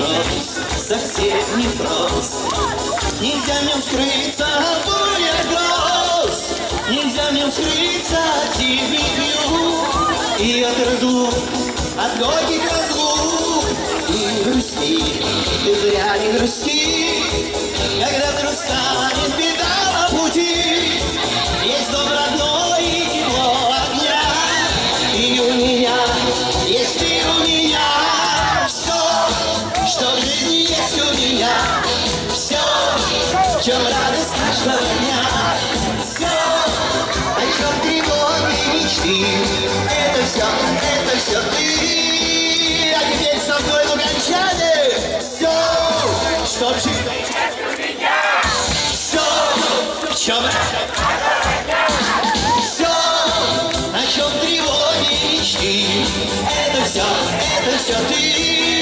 вопрос, совсем не прост. Нельзя мне скрыться, от твой огроз, нельзя мне скрыться от тебя и от разлук, от горьких разлук. Не грусти, ты зря не грусти. О чем тревоги мечты Это все, это все ты. А теперь со мной в Все, что в жизни Все, в чем все, о чем тревоги мечты Это все, это все ты